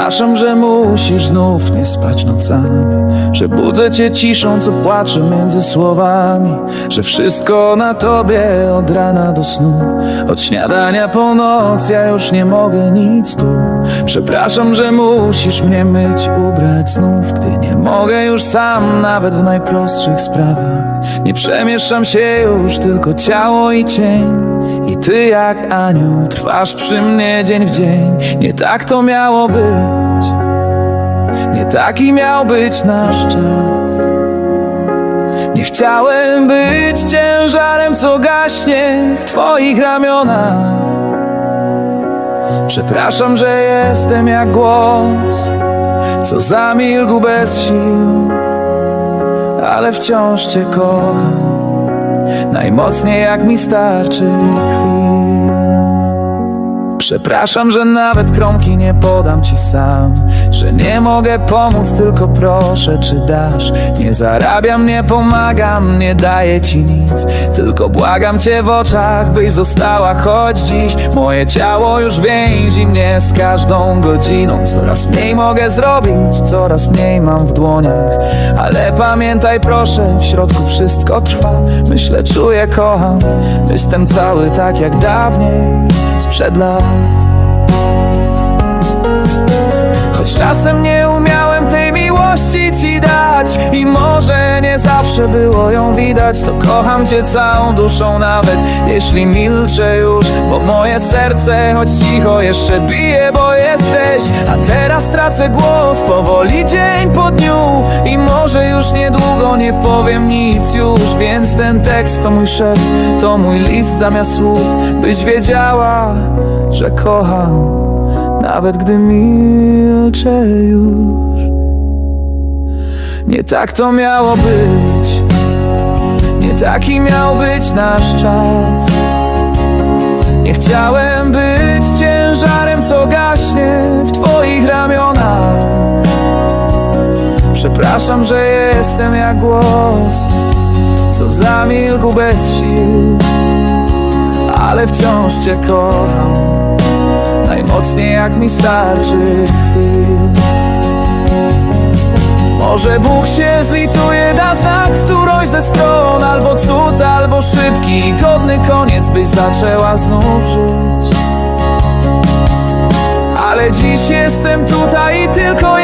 Przepraszam, że musisz znów nie spać nocami Że budzę cię ciszą, co płacze między słowami Że wszystko na tobie od rana do snu Od śniadania po noc ja już nie mogę nic tu. Przepraszam, że musisz mnie myć, ubrać znów Gdy nie mogę już sam, nawet w najprostszych sprawach. Nie przemieszczam się już, tylko ciało i cień i ty jak anioł trwasz przy mnie dzień w dzień. Nie tak to miało być. Nie taki miał być nasz czas. Nie chciałem być ciężarem, co gaśnie w twoich ramionach. Przepraszam, że jestem jak głos Co zamilkł bez sił Ale wciąż cię kocham Najmocniej jak mi starczy chwil Przepraszam, że nawet kromki nie podam ci sam Że nie mogę pomóc, tylko proszę, czy dasz? Nie zarabiam, nie pomagam, nie daję ci nic. Tylko błagam cię w oczach, byś została choć dziś. Moje ciało już więzi mnie z każdą godziną. Coraz mniej mogę zrobić, coraz mniej mam w dłoniach. Ale pamiętaj proszę, w środku wszystko trwa. Myślę, czuję, kocham Jestem cały tak jak dawniej, sprzed lat Choć czasem nie umiałem tej miłości ci dać I może nie zawsze było ją widać To kocham cię całą duszą nawet jeśli milczę już Bo moje serce choć cicho jeszcze bije, bo jesteś A teraz tracę głos. Powoli dzień po dniu I może już niedługo nie powiem nic już. Więc ten tekst to mój szept, to mój list zamiast słów. Byś wiedziała, że kocham nawet gdy milczę już. Nie tak to miało być Nie taki miał być nasz czas. Nie chciałem być ciężarem, Przepraszam, że jestem jak głos Co zamilkł bez sił Ale wciąż cię kocham. Najmocniej jak mi starczy chwil Może Bóg się zlituje, da znak w którąś ze stron Albo cud, albo szybki i godny koniec Byś zaczęła znów żyć. Ale dziś jestem tutaj i tylko